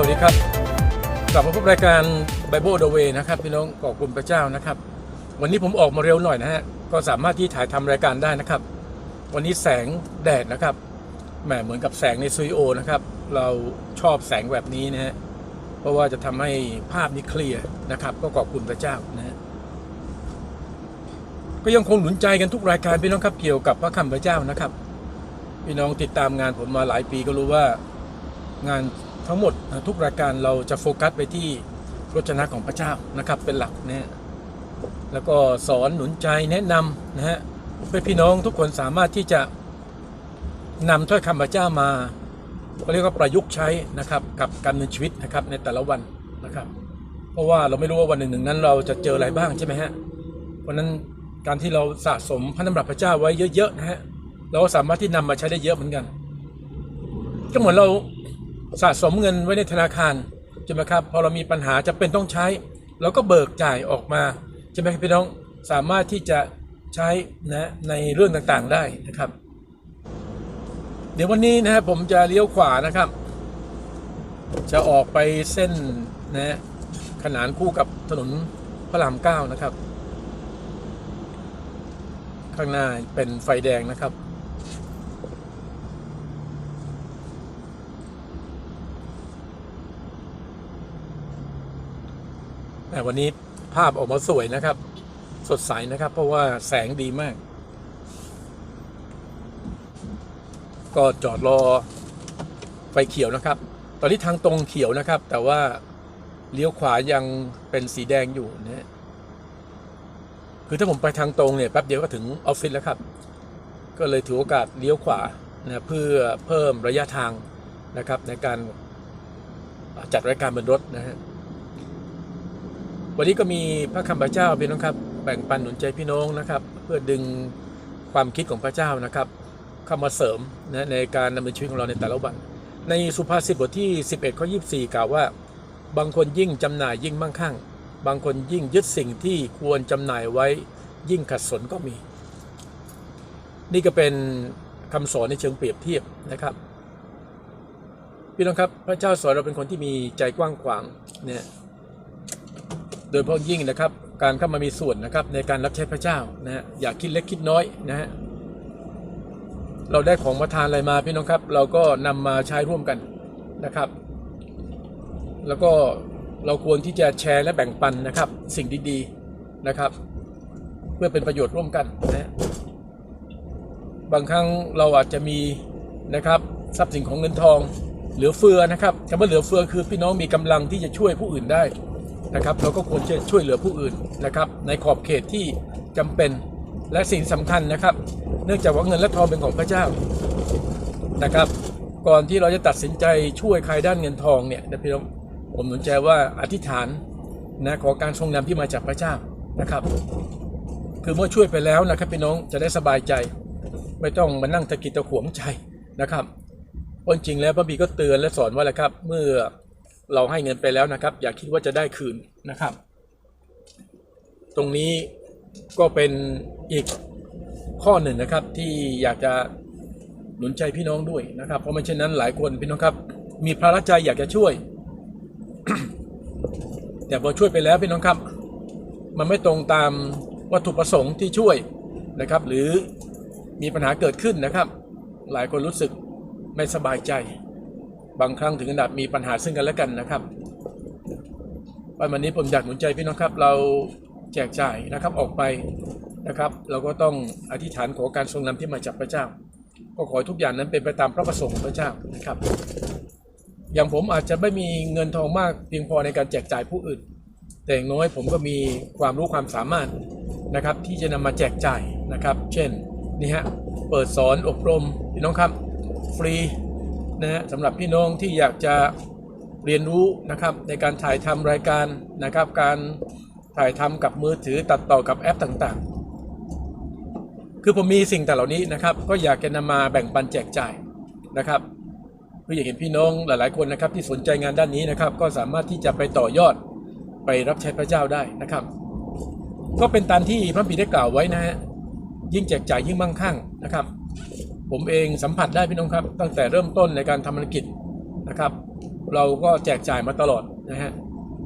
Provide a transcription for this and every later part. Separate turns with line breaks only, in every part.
วัสดีครับ กลับมาพบรายการ Bible the Way นะครับ พี่น้องขอบคุณพระเจ้านะครับ วันนี้ผมออกมาเร็วหน่อยนะฮะ ก็สามารถที่ถ่ายทำรายการได้นะครับ วันนี้แสงแดดนะครับ แหมเหมือนกับแสงในสตูดิโอนะครับ เราชอบแสงแบบนี้นะฮะ เพราะว่าจะทำให้ภาพนี้เคลียร์นะครับ ก็ขอบคุณพระเจ้านะฮะ ก็ยังคงหนุนใจกันทุกรายการพี่น้องครับเกี่ยวกับพระคำพระเจ้านะครับ พี่น้องติดตามงานผมมาหลายปีก็รู้ว่างาน ทั้งหมดนะทุกรายการเราจะโฟกัสไปที่รจนะของพระเจ้านะครับเป็นหลักนะฮะแล้วก็สอนหนุนใจแนะนำนะฮะเพื่อพี่น้องทุกคนสามารถที่จะนำถ้อยคำพระเจ้ามาก็เรียกว่าประยุกต์ใช้นะครับกับการดำเนินชีวิตนะครับในแต่ละวันนะครับ เพราะว่าเราไม่รู้ว่าวันหนึ่งหนึ่งนั้น เราจะเจออะไรบ้างใช่ไหมฮะเพราะนั้นการที่เราสะสมพระนำรับพระเจ้าไว้เยอะๆนะฮะเราก็สามารถที่นำมาใช้ได้เยอะเหมือนกัน ก็เหมือนเรา สะสมเงินไว้ในธนาคารใช่ไหมครับพอเรามีปัญหาจะเป็นต้องใช้เราก็เบิกจ่ายออกมาใช่ไหมครับพี่น้องสามารถที่จะใช้นะในเรื่องต่างๆได้นะครับ เดี๋ยววันนี้นะครับผมจะเลี้ยวขวานะครับ จะออกไปเส้นนะขนานคู่กับถนนพระรามเก้านะครับ ข้างหน้าเป็นไฟแดงนะครับ แต่วันนี้ภาพออกมาสวยนะครับ สดใสนะครับ เพราะว่าแสงดีมาก ก็จอดรอไฟเขียวนะครับ ตอนนี้ทางตรงเขียวนะครับ แต่ว่าเลี้ยวขวายังเป็นสีแดงอยู่นะฮะคือถ้าผมไปทางตรงเนี่ยแป๊บเดียวก็ถึงออฟฟิศแล้วครับ ก็เลยถือโอกาสเลี้ยวขวานะเพื่อเพิ่มระยะทางนะครับในการจัดรายการบนรถนะฮะ วันนี้ก็มีพระคำพระเจ้าพี่น้องครับ แบ่งปันหนุนใจพี่น้องนะครับ เพื่อดึงความคิดของพระเจ้านะครับ เข้ามาเสริมนะในการดำเนินชีวิตของเราในแต่ละวัน ในสุภาษิตบทที่ 11ข้อ24 กล่าวว่า บางคนยิ่งจำหน่ายยิ่งมั่งคั่ง บางคนยิ่งยึดสิ่งที่ควรจำหน่ายไว้ยิ่งขัดสนก็มี นี่ก็เป็นคำสอนในเชิงเปรียบเทียบนะครับพี่น้องครับพระเจ้าสอนเราเป็นคนที่มีใจกว้างขวางเนี่ย โดยเฉพาะยิ่งนะครับการเข้ามามีส่วนนะครับในการรับใช้พระเจ้านะฮะอย่าคิดเล็กคิดน้อยนะฮะเราได้ของประทานอะไรมาพี่น้องครับ เราก็นำมาใช้ร่วมกันนะครับ แล้วก็เราควรที่จะแชร์และแบ่งปันนะครับ สิ่งดีๆนะครับ เพื่อเป็นประโยชน์ร่วมกันนะฮะบางครั้งเราอาจจะมีนะครับทรัพย์สินของเงินทองเหลือเฟือนะครับคำว่าเหลือเฟือคือพี่น้องมีกำลังที่จะช่วยผู้อื่นได้ นะครับเราก็ควรจะช่วยเหลือผู้อื่นนะครับในขอบเขตที่จำเป็นและสิ่งสำคัญนะครับ เนื่องจากว่าเงินและทองเป็นของพระเจ้านะครับ ก่อนที่เราจะตัดสินใจช่วยใครด้านเงินทองเนี่ยนะพี่น้องผมสนใจว่าอธิษฐานนะขอการทรงนำที่มาจากพระเจ้านะครับ คือเมื่อช่วยไปแล้วนะครับพี่น้องจะได้สบายใจ ไม่ต้องมานั่งตะกิดตะขวงใจนะครับเพราะจริงแล้วพระบีก็เตือนและสอนว่าแหละครับ เมื่อ เราให้เงินไปแล้วนะครับ อย่าคิดว่าจะได้คืนนะครับ ตรงนี้ก็เป็นอีกข้อหนึ่งนะครับที่อยากจะหนุนใจพี่น้องด้วยนะครับ เพราะไม่เช่นนั้นหลายคนพี่น้องครับ มีพระราใจอยากจะช่วย แต่พอช่วยไปแล้วพี่น้องครับ มันไม่ตรงตามวัตถุประสงค์ที่ช่วยนะครับ หรือมีปัญหาเกิดขึ้นนะครับ หลายคนรู้สึกไม่สบายใจ บางครั้งถึงขนาดมีปัญหาซึ่งกันและกันนะครับ วันนี้ผมอยากหนุนใจพี่น้องครับ เราแจกจ่ายนะครับออกไปนะครับ เราก็ต้องอธิษฐานขอการทรงนำที่มาจากพระเจ้า ก็ขอให้ทุกอย่างนั้นเป็นไปตามพระประสงค์ของพระเจ้านะครับ อย่างผมอาจจะไม่มีเงินทองมากเพียงพอในการแจกจ่ายผู้อื่น แต่อย่างน้อยผมก็มีความรู้ความสามารถนะครับ ที่จะนำมาแจกจ่ายนะครับ เช่นนี่ฮะเปิดสอนอบรมพี่น้องครับฟรี นะฮะสำหรับพี่น้องที่อยากจะเรียนรู้นะครับในการถ่ายทำรายการนะครับ การถ่ายทำกับมือถือตัดต่อกับแอปต่างๆ คือผมมีสิ่งแต่เหล่านี้นะครับ ก็อยากจะนำมาแบ่งปันแจกจ่ายนะครับเพื่ออยากเห็นพี่น้องหลายๆคนนะครับที่สนใจงานด้านนี้นะครับ ก็สามารถที่จะไปต่อยอดไปรับใช้พระเจ้าได้นะครับ ก็เป็นตามที่พระบิดได้กล่าวไว้นะฮะยิ่งแจกจ่ายยิ่งมั่งคั่งนะครับ ผมเองสัมผัสได้พี่น้องครับ ตั้งแต่เริ่มต้นในการทำธุรกิจนะครับ เราก็แจกจ่ายมาตลอดนะฮะ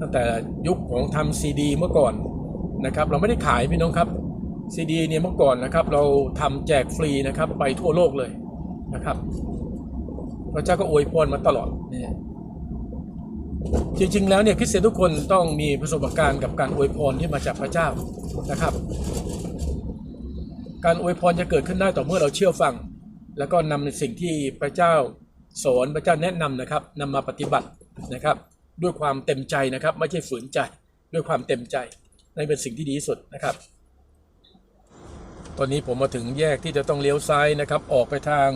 ตั้งแต่ยุคของทำซีดีเมื่อก่อนนะครับ เราไม่ได้ขายพี่น้องครับซีดีเนี่ยเมื่อก่อนนะครับ เราทำแจกฟรีนะครับ ไปทั่วโลกเลยนะครับพระเจ้าก็อวยพรมาตลอดเนี่ยจริงๆแล้วเนี่ยคริสเตียนทุกคนต้องมีประสบการณ์กับการอวยพรที่มาจากพระเจ้านะครับ การอวยพรจะเกิดขึ้นได้ต่อเมื่อเราเชื่อฟัง แล้วก็นำในสิ่งที่พระเจ้าสอนพระเจ้าแนะนำนะครับนำมาปฏิบัตินะครับ ด้วยความเต็มใจนะครับ ไม่ใช่ฝืนใจด้วยความเต็มใจนั่นเป็นสิ่งที่ดีที่สุดนะครับ ตอนนี้ผมมาถึงแยกที่จะต้องเลี้ยวซ้ายนะครับ ออกไปทาง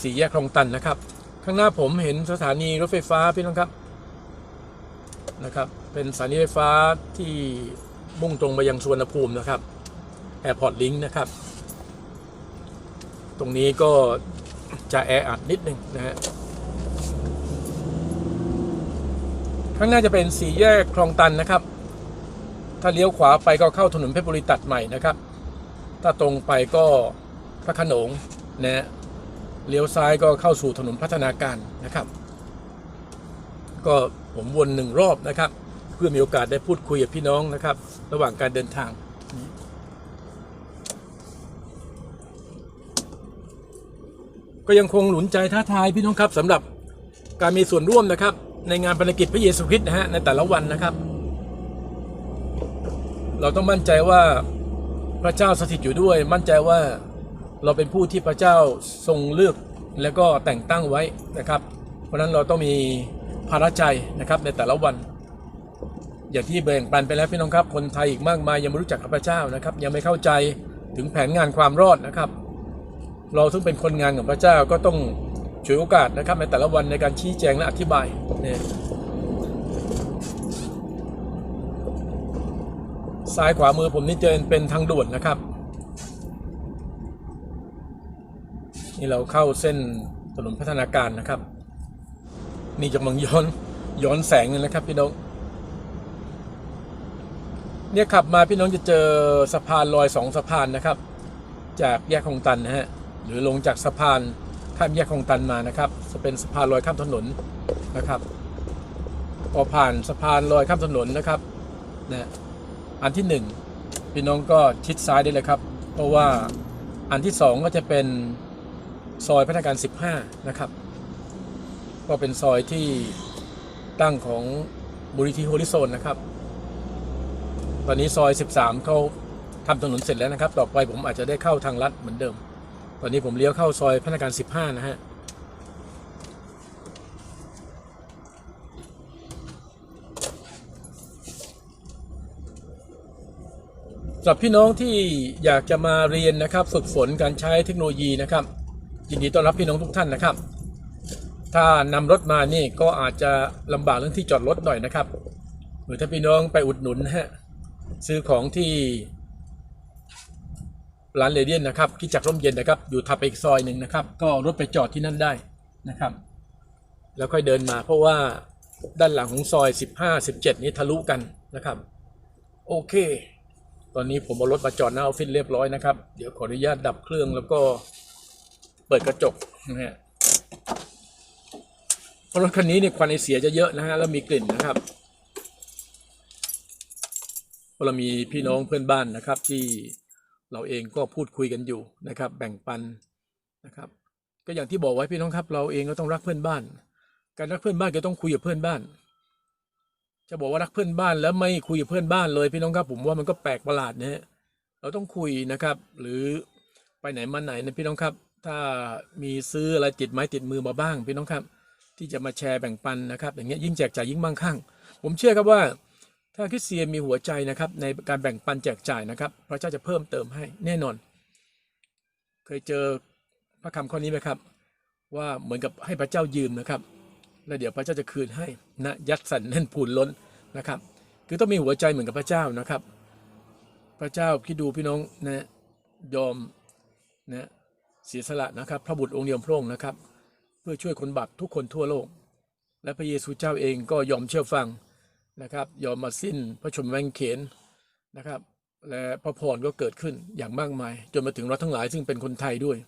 สี่แยกคลองตันนะครับ ข้างหน้าผมเห็นสถานีรถไฟฟ้าพี่น้องครับนะครับ เป็นสถานีรถไฟฟ้าที่มุ่งตรงไปยังสุวรรณภูมินะครับแอร์พอร์ตลิงนะครับ ตรงนี้ก็จะแออัดนิดนึงนะฮะข้างหน้าจะเป็นสี่แยกคลองตันนะครับ ถ้าเลี้ยวขวาไปก็เข้าถนนเพชรบุรีตัดใหม่นะครับ ถ้าตรงไปก็พระขนงนะฮะเลี้ยวซ้ายก็เข้าสู่ถนนพัฒนาการนะครับ ก็ผมวนหนึ่งรอบนะครับ เพื่อมีโอกาสได้พูดคุยกับพี่น้องนะครับ ระหว่างการเดินทาง ก็ยังคงหนุนใจท้าทายพี่น้องครับสำหรับการมีส่วนร่วมนะครับ ในงานภารกิจพระเยซูคริสต์นะฮะในแต่ละวันนะครับ เราต้องมั่นใจว่าพระเจ้าสถิตอยู่ด้วย มั่นใจว่าเราเป็นผู้ที่พระเจ้าทรงเลือกแล้วก็แต่งตั้งไว้นะครับ เพราะฉะนั้นเราต้องมีภาระใจนะครับในแต่ละวัน อย่างที่แบ่งปันไปแล้วพี่น้องครับ คนไทยอีกมากมายยังไม่รู้จักพระเจ้านะครับ ยังไม่เข้าใจถึงแผนงานความรอดนะครับ เราซึ่งเป็นคนงานของพระเจ้าก็ต้องฉวยโอกาสนะครับในแต่ละวันในการชี้แจงและอธิบายเนี่ยซ้ายขวามือผมนี่เจอเป็นทางด่วนนะครับ นี่เราเข้าเส้นถนนพัฒนาการนะครับ นี่จะมังย้อนย้อนแสงเลยนะครับพี่น้องเนี่ยขับมาพี่น้องจะเจอสะพานลอยสองสะพานนะครับ จากแยกคลองตันนะฮะ หรือลงจากสะพานข้ามแยกคลองตันมานะครับจะเป็นสะพานลอยข้ามถนนนะครับพอผ่านสะพานลอยข้ามถนนนะครับนะอันที่หนึ่งพี่น้องก็ชิดซ้ายได้เลยครับ เพราะว่าอันที่สองก็จะเป็นซอยพัฒนาการ 15 นะครับ ก็เป็นซอยที่ตั้งของบุรีทีโฮลิโซนนะครับ ตอนนี้ซอย 13 เขาทำถนนเสร็จแล้วนะครับ ต่อไปผมอาจจะได้เข้าทางลัดเหมือนเดิม ตอนนี้ผมเลี้ยวเข้าซอยพัฒนาการ15 นะฮะ สำหรับพี่น้องที่อยากจะมาเรียนนะครับ ฝึกฝนการใช้เทคโนโลยีนะครับ ยินดีต้อนรับพี่น้องทุกท่านนะครับ ถ้านำรถมานี่ก็อาจจะลำบากเรื่องที่จอดรถหน่อยนะครับ หรือถ้าพี่น้องไปอุดหนุนนะฮะซื้อของที่ ร้านเรเดียนนะครับที่จักร่มเย็นนะครับอยู่ถัดไปอีกซอยหนึ่งนะครับ ก็รถไปจอดที่นั่นได้นะครับ แล้วค่อยเดินมาเพราะว่าด้านหลังของซอย 15 17 นี้ทะลุกันนะครับ โอเค ตอนนี้ผมเอารถมาจอดหน้าออฟฟิศเรียบร้อยนะครับ เดี๋ยวขออนุญาตดับเครื่องแล้วก็เปิดกระจกนะฮะเพราะรถคันนี้เนี่ยควันไอเสียจะเยอะนะฮะแล้วมีกลิ่นนะครับเพราะเรามีพี่น้องเพื่อนบ้านนะครับที่ เราเองก็พูดคุยกันอยู่นะครับ แบ่งปันนะครับ ก็อย่างที่บอกไว้พี่น้องครับ เราเองก็ต้องรักเพื่อนบ้าน การรักเพื่อนบ้านก็ต้องคุยกับเพื่อนบ้าน จะบอกว่ารักเพื่อนบ้านแล้วไม่คุยกับเพื่อนบ้านเลยพี่น้องครับผมว่ามันก็แปลกประหลาดนะฮะเราต้องคุยนะครับ หรือไปไหนมาไหนนะพี่น้องครับ ถ้ามีซื้ออะไรติดไม้ติดมือมาบ้างพี่น้องครับ ที่จะมาแชร์แบ่งปันนะครับ อย่างเงี้ยยิ่งแจกจ่ายยิ่งมั่งคั่ง ผมเชื่อครับว่า ถ้าคริสเตียนมีหัวใจนะครับในการแบ่งปันแจกจ่ายนะครับ พระเจ้าจะเพิ่มเติมให้แน่นอน เคยเจอพระคำข้อนี้ไหมครับ ว่าเหมือนกับให้พระเจ้ายืมนะครับ แล้วเดี๋ยวพระเจ้าจะคืนให้นะยัดสันแน่นพูนล้นนะครับ คือต้องมีหัวใจเหมือนกับพระเจ้านะครับ พระเจ้าคิดดูพี่น้องนะยอมนะเสียสละนะครับพระบุตรองค์เดียวพระองค์นะครับ เพื่อช่วยคนบาปทุกคนทั่วโลก และพระเยซูเจ้าเองก็ยอมเชื่อฟัง นะครับยอมมาสิ้นพระชนม์แวงเขนนะครับ และพระพรก็เกิดขึ้นอย่างมากมาย จนมาถึงเราทั้งหลายซึ่งเป็นคนไทยด้วย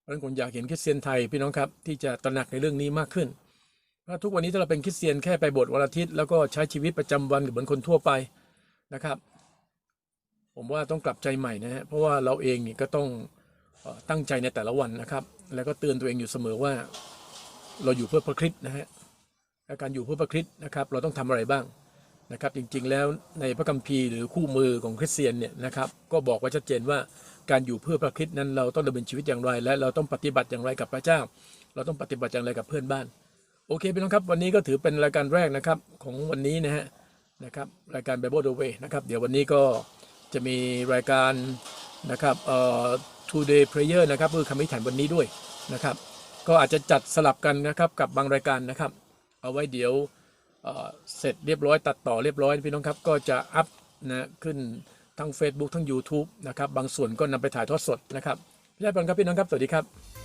เพราะฉะนั้นผมอยากเห็นคริสเตียนไทยพี่น้องครับที่จะตระหนักในเรื่องนี้มากขึ้นเพราะทุกวันนี้ถ้าเราเป็นคริสเตียนแค่ไปโบสถ์วันอาทิตย์แล้วก็ใช้ชีวิตประจำวันเหมือนคนทั่วไปนะครับ ผมว่าต้องกลับใจใหม่นะฮะเพราะว่าเราเองนี่ก็ต้องตั้งใจในแต่ละวันนะครับ แล้วก็เตือนตัวเองอยู่เสมอว่า เราอยู่เพื่อพระคริสต์นะฮะ การอยู่เพื่อพระคริสต์นะครับเราต้องทำอะไรบ้างนะครับจริงๆแล้วในพระคัมภีร์หรือคู่มือของคริสเตียนเนี่ยนะครับก็บอกไว้ชัดเจนว่าการอยู่เพื่อพระคริสต์นั้นเราต้องดำเนินชีวิตอย่างไร และเราต้องปฏิบัติอย่างไรกับพระเจ้า เราต้องปฏิบัติอย่างไรกับเพื่อนบ้าน โอเคพี่น้องครับวันนี้ก็ถือเป็นรายการแรกนะครับของวันนี้นะฮะนะครับรายการ Bible the Way นะครับเดี๋ยววันนี้ก็จะมีรายการนะครับเอ่อ Today Prayer นะครับคือคำอธิษฐานวันนี้ด้วยนะครับก็อาจจะจัดสลับกันนะครับกับบางรายการนะครับ เอาไว้เดี๋ยวเเสร็จเรียบร้อยตัดต่อเรียบร้อยพี่น้องครับก็จะอัพนะขึ้นทั้ง Facebook ทั้ง YouTube นะครับบางส่วนก็นำไปถ่ายทอดสดนะครับพี่ได้ปันครับพี่น้องครับสวัสดีครับ